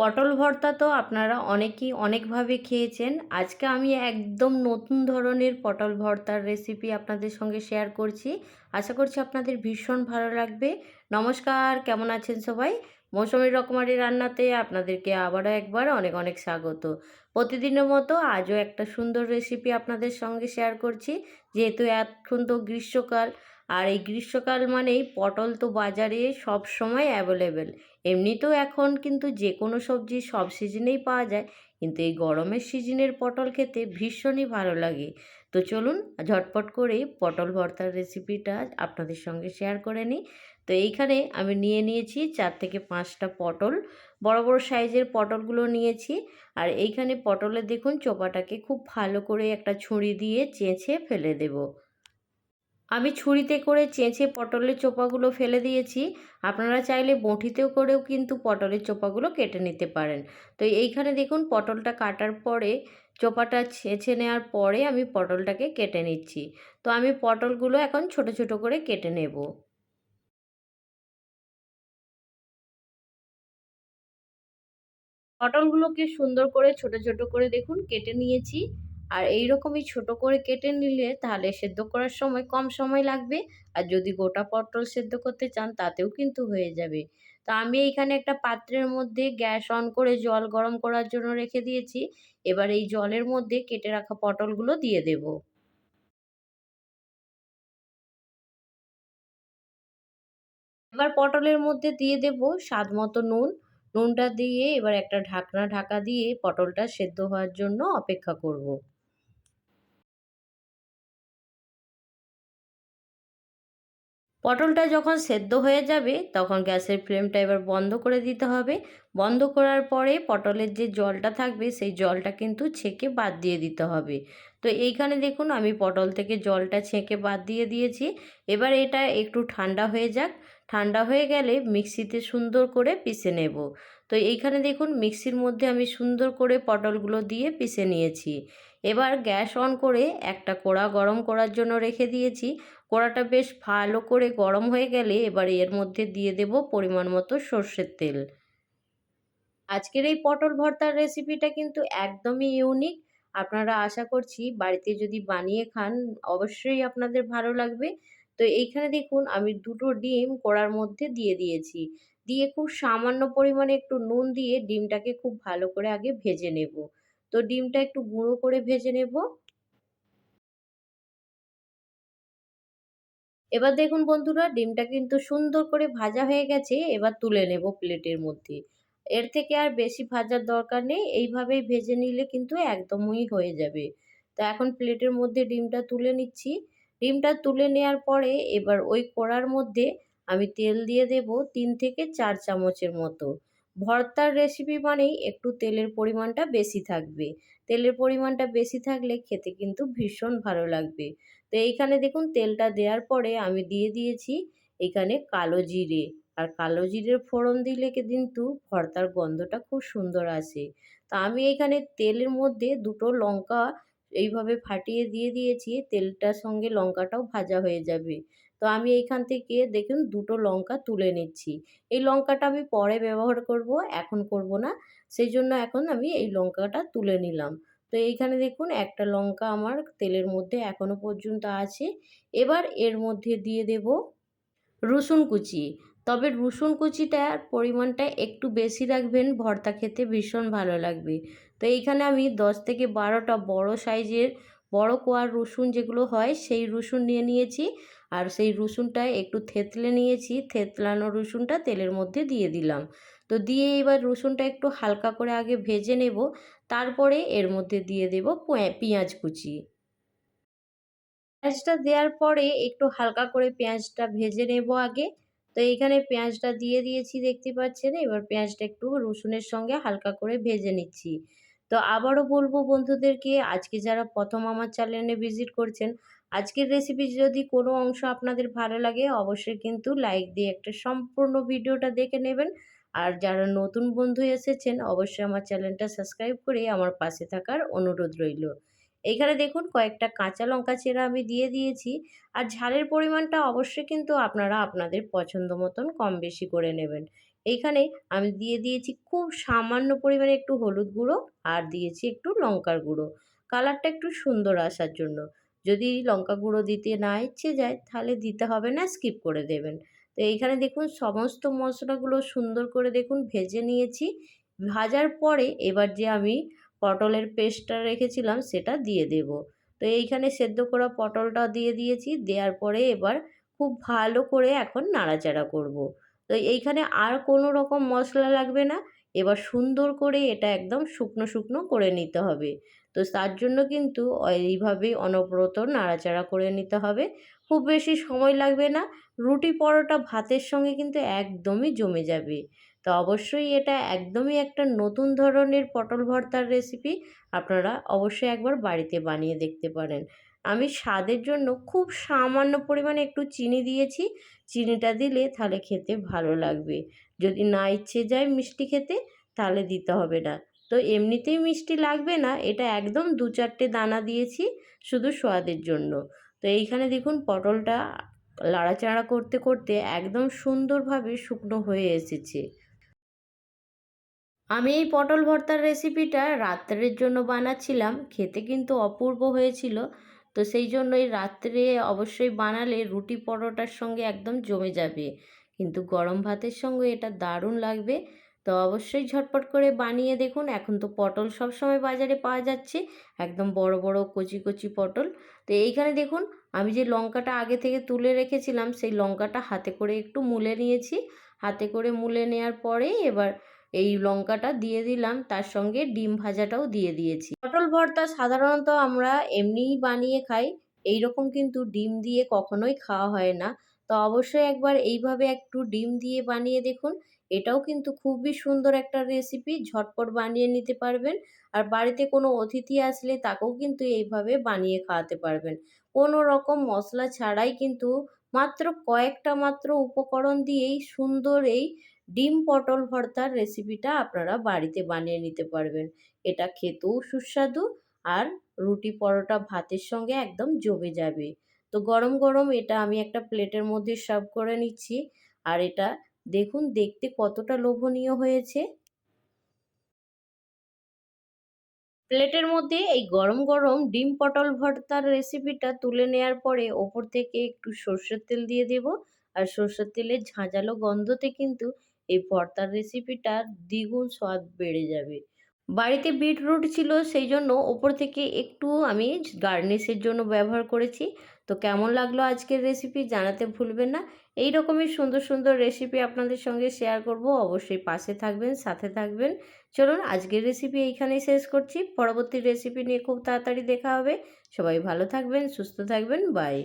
পটল ভর্তা তো আপনারা অনেকেই অনেকভাবে খেয়েছেন। আজকে আমি একদম নতুন ধরনের পটল ভর্তার রেসিপি আপনাদের সঙ্গে শেয়ার করছি। আশা করছি আপনাদের ভীষণ ভালো লাগবে। নমস্কার, কেমন আছেন সবাই? মৌসুমি রকমারি রান্নাতে আপনাদেরকে আবারও একবার অনেক অনেক স্বাগত। প্রতিদিনের মতো আজও একটা সুন্দর রেসিপি আপনাদের সঙ্গে শেয়ার করছি। যেহেতু এখন তো গ্রীষ্মকাল আর এই গ্রীষ্মকাল মানেই পটল তো বাজারে সব সময় অ্যাভেলেবেল এমনিতেও এখন কিন্তু যে কোনো সবজি সব সিজনেই পাওয়া যায়, কিন্তু এই গরমের সিজনের পটল খেতে ভীষণই ভালো লাগে। তো চলুন ঝটপট করে পটল ভর্তার রেসিপিটা আপনাদের সঙ্গে শেয়ার করে নিই। তো এইখানে আমি নিয়ে নিয়েছি চার থেকে পাঁচটা পটল, বড় বড় সাইজের পটলগুলো নিয়েছি। আর এইখানে পটলে দেখুন চোপাটাকে খুব ভালো করে একটা ছুরি দিয়ে চেঁচে ফেলে দেবো। আমি ছুরিতে করে চেঁচে পটলের চোপাগুলো ফেলে দিয়েছি। আপনারা চাইলে বঁঠিতেও করেও কিন্তু পটলের চোপাগুলো কেটে নিতে পারেন। তো এইখানে দেখুন, পটলটা কাটার পরে, চোপাটা ছেঁচে নেওয়ার পরে আমি পটলটাকে কেটে নিচ্ছি। তো আমি পটলগুলো এখন ছোট ছোট করে কেটে নেব। পটলগুলোকে সুন্দর করে ছোট ছোট করে দেখুন, কেটে নিয়েছি। আর এই রকমই ছোট করে কেটে নিলে তাহলে সেদ্ধ করার সময় কম সময় লাগবে। আর যদি গোটা পটল সেদ্ধ করতে চান তাতেও কিন্তু হয়ে যাবে। তো আমি এইখানে একটা পাত্রের মধ্যে গ্যাস অন করে জল গরম করার জন্য রেখে দিয়েছি। এবার এই জলের মধ্যে কেটে রাখা পটলগুলো দিয়ে দেব। এবার পটলের মধ্যে দিয়ে দেব স্বাদ মতো নুন। নুনটা দিয়ে এবার একটা ঢাকনা ঢাকা দিয়ে পটলটা সেদ্ধ হওয়ার জন্য অপেক্ষা করব। পটলটা যখন সেদ্ধ হয়ে যাবে, তখন গ্যাসের ফ্লেমটা এবার বন্ধ করে দিতে হবে। বন্ধ করার পরে পটলের যে জলটা থাকবে, সেই জলটা কিন্তু ছেঁকে বাদ দিয়ে দিতে হবে। তো এইখানে দেখুন, আমি পটল থেকে জলটা ছেঁকে বাদ দিয়ে দিয়েছি। এবার এটা একটু ঠান্ডা হয়ে যাক। ঠান্ডা হয়ে গেলে মিক্সিতে সুন্দর করে পিষে নেব। তো এইখানে দেখুন মিক্সির মধ্যে আমি সুন্দর করে পটলগুলো দিয়ে পিষে নিয়েছি। এবার গ্যাস অন করে একটা কড়া গরম করার জন্য রেখে দিয়েছি। কড়াটা বেশ ভালো করে গরম হয়ে গেলে এবার এর মধ্যে দিয়ে দেব পরিমাণ মতো সর্ষের তেল। আজকের এই পটল ভর্তার রেসিপিটা কিন্তু একদমই ইউনিক। আপনারা আশা করছি বাড়িতে যদি বানিয়ে খান, অবশ্যই আপনাদের ভালো লাগবে। তো এইখানে দেখুন আমি দুটো ডিম কড়ার মধ্যে দিয়ে দিয়েছি। দিয়ে খুব সামান্য পরিমাণে একটু নুন দিয়ে ডিমটাকে খুব ভালো করে আগে ভেজে নেব। তো ডিমটা একটু গুঁড়ো করে ভেজে নেব। এবার দেখুন বন্ধুরা, ডিমটা কিন্তু সুন্দর করে ভাজা হয়ে গেছে, এবার তুলে নেব প্লেটের মধ্যে। এর থেকে আর বেশি ভাজার দরকার নেই, এইভাবেই ভেজে নিলে কিন্তু একদমই হয়ে যাবে। তো এখন প্লেটের মধ্যে ডিমটা তুলে নিচ্ছি। ডিমটা তুলে নেওয়ার পরে এবার ওই কড়ার মধ্যে আমি তেল দিয়ে দেব তিন থেকে চার চামচের মতো। ভর্তার রেসিপি মানেই একটু তেলের পরিমাণটা বেশি থাকবে। তেলের পরিমাণটা বেশি থাকলে খেতে কিন্তু ভীষণ ভালো লাগবে। তো এইখানে দেখুন তেলটা দেওয়ার পরে আমি দিয়ে দিয়েছি এখানে কালো জিরে। আর কালো জিরের ফোড়ন দিলে কিন্তু ভর্তার গন্ধটা খুব সুন্দর আসে। তা আমি এখানে তেলের মধ্যে দুটো লঙ্কা এইভাবে ফাটিয়ে দিয়ে দিয়েছি, তেলটার সঙ্গে লঙ্কাটাও ভাজা হয়ে যাবে। তো আমি এইখান থেকে দেখুন দুটো লঙ্কা তুলে নিচ্ছি। এই লঙ্কাটা আমি পরে ব্যবহার করব, এখন করব না। সেই জন্য এখন আমি এই লঙ্কাটা তুলে নিলাম। তো এইখানে দেখুন একটা লঙ্কা আমার তেলের মধ্যে এখনও পর্যন্ত আছে। এবার এর মধ্যে দিয়ে দেব রসুন কুচি। তবে রসুন কুচিটার পরিমাণটা একটু বেশি রাখবেন, ভর্তা খেতে ভীষণ ভালো লাগবে। তো এইখানে আমি দশ থেকে বারোটা বড় সাইজের বড় কোয়ার রসুন যেগুলো হয়, সেই রসুন নিয়ে নিয়েছি। আর সেই রসুনটা একটু থেতলে নিয়েছি, থেতলানো রসুনটা তেলের মধ্যে দিয়ে দিলাম। তো দিয়ে এবার রসুনটা একটু হালকা করে আগে ভেজে নেব, তারপরে এর মধ্যে দিয়ে দেব পেঁয়াজ কুচি। পেঁয়াজটা দেওয়ার পরে একটু হালকা করে পেঁয়াজটা ভেজে নেব আগে। তো এইখানে পেঁয়াজটা দিয়ে দিয়েছি দেখতে পাচ্ছেন। এবার পেঁয়াজটা একটু রসুনের সঙ্গে হালকা করে ভেজে নিচ্ছি। তো আবারও বলব বন্ধুদেরকে, আজকে যারা প্রথম আমার চ্যানেলে ভিজিট করছেন, আজকের রেসিপি যদি কোনো অংশ আপনাদের ভালো লাগে, অবশ্যই কিন্তু লাইক দিয়ে একটা সম্পূর্ণ ভিডিওটা দেখে নেবেন। আর যারা নতুন বন্ধু এসেছেন, অবশ্যই আমার চ্যানেলটা সাবস্ক্রাইব করে আমার পাশে থাকার অনুরোধ রইল। এইখানে দেখুন কয়েকটা কাঁচা লঙ্কা চেরা আমি দিয়ে দিয়েছি। আর ঝালের পরিমাণটা অবশ্যই কিন্তু আপনারা আপনাদের পছন্দ মতন কম বেশি করে নেবেন। এইখানে আমি দিয়ে দিয়েছি খুব সামান্য পরিমাণে একটু হলুদ গুঁড়ো আর দিয়েছি একটু লঙ্কার গুঁড়ো। কালারটা একটু সুন্দর আসার জন্য। যদি লঙ্কা গুঁড়ো দিতে না ইচ্ছে যায় তাহলে দিতে হবে না, স্কিপ করে দেবেন। তো এইখানে দেখুন সমস্ত মশলাগুলো সুন্দর করে দেখুন ভেজে নিয়েছি। ভাজার পরে এবার যে আমি পটলের পেস্টটা রেখেছিলাম, সেটা দিয়ে দেব। তো এইখানে সেদ্ধ করা পটলটা দিয়ে দিয়েছি, দেওয়ার পরে এবার খুব ভালো করে এখন নাড়াচাড়া করব। তো এইখানে আর কোনো রকম মশলা লাগবে না, এবার সুন্দর করে এটা একদম শুকনো শুকনো করে নিতে হবে। তো তার জন্য কিন্তু এইভাবেই অনবরত নাড়াচাড়া করে নিতে হবে। খুব বেশি সময় লাগবে না, রুটি পরোটা ভাতের সঙ্গে কিন্তু একদমই জমে যাবে। তো অবশ্যই এটা একদমই একটা নতুন ধরনের পটল ভর্তার রেসিপি আপনারা অবশ্যই একবার বাড়িতে বানিয়ে দেখতে পারেন। আমি স্বাদের জন্য খুব সামান্য পরিমাণে একটু চিনি দিয়েছি। চিনিটা দিলে তাহলে খেতে ভালো লাগবে। যদি না ইচ্ছে যায় মিষ্টি খেতে, তাহলে দিতে হবে না। তো এমনিতেই মিষ্টি লাগবে না, এটা একদম দু চারটে দানা দিয়েছি শুধু স্বাদের জন্য। তো এইখানে দেখুন পটলটা লাড়াচাড়া করতে করতে একদম সুন্দরভাবে শুকনো হয়ে এসেছে। আমি এই পটল ভর্তার রেসিপিটা রাত্রের জন্য বানাচ্ছিলাম, খেতে কিন্তু অপূর্ব হয়েছিল। তো সেই জন্যই রাত্রে অবশ্যই বানালে রুটি পরোটার সঙ্গে একদম জমে যাবে। কিন্তু গরম ভাতের সঙ্গে এটা দারুণ লাগবে। তো অবশ্যই ঝটপট করে বানিয়ে দেখুন। এখন তো পটল সব সময় বাজারে পাওয়া যাচ্ছে, একদম বড় বড়, কচি কচি পটল। তো এইখানে দেখুন, আমি যে লঙ্কাটা আগে থেকে তুলে রেখেছিলাম, সেই লঙ্কাটা হাতে করে একটু মুলে নিয়েছি। হাতে করে মুলে নেওয়ার পরে এবার এই লঙ্কাটা দিয়ে দিলাম, তার সঙ্গে ডিম ভাজাটাও দিয়ে দিয়েছি। পটল ভর্তা সাধারণত আমরা এমনিই বানিয়ে খাই এই রকম কিন্তু ডিম দিয়ে কখনোই খাওয়া হয় না। তো অবশ্যই একবার এইভাবে একটু ডিম দিয়ে বানিয়ে দেখুন, এটাও কিন্তু খুবই সুন্দর একটা রেসিপি ঝটপট বানিয়ে নিতে পারবেন। আর বাড়িতে কোনো অতিথি আসলে তাকেও কিন্তু এইভাবে বানিয়ে খাওয়াতে পারবেন। কোনো রকম মশলা ছাড়াই কিন্তু মাত্র কয়েকটা মাত্র উপকরণ দিয়েই সুন্দর এই ডিম পটল ভর্তার রেসিপিটা আপনারা বাড়িতে বানিয়ে নিতে পারবেন। এটা খেতেও সুস্বাদু আর রুটি পরোটা ভাতের সঙ্গে একদম জমে যাবে। তো গরম গরম এটা আমি একটা প্লেটের মধ্যে সার্ভ করে নিচ্ছি। আর এটা দেখুন, দেখতে কতটা লোভনীয় হয়েছে। প্লেটের মধ্যে এই গরম গরম ডিম পটল ভর্তার রেসিপিটা তুলে নেওয়ার পরে ওপর থেকে একটু সর্ষের তেল দিয়ে দেব। আর সর্ষের তেলের ঝাঁঝালো গন্ধতে কিন্তু এই ভর্তার রেসিপিটা দ্বিগুণ স্বাদ বেড়ে যাবে। বাড়িতে বিটরুট ছিল সেই জন্য ওপর থেকে একটু আমি গার্নিশের জন্য ব্যবহার করেছি। তো কেমন লাগল আজকের রেসিপি জানাতে ভুলবেন না। এই রকমই সুন্দর সুন্দর রেসিপি আপনাদের সঙ্গে শেয়ার করব। অবশ্যই পাশে থাকবেন, সাথে থাকবেন। চলুন আজকের রেসিপি এইখানেই শেষ করছি। পরবর্তী রেসিপি নিয়ে খুব তাড়াতাড়ি দেখা হবে। সবাই ভালো থাকবেন, সুস্থ থাকবেন বাই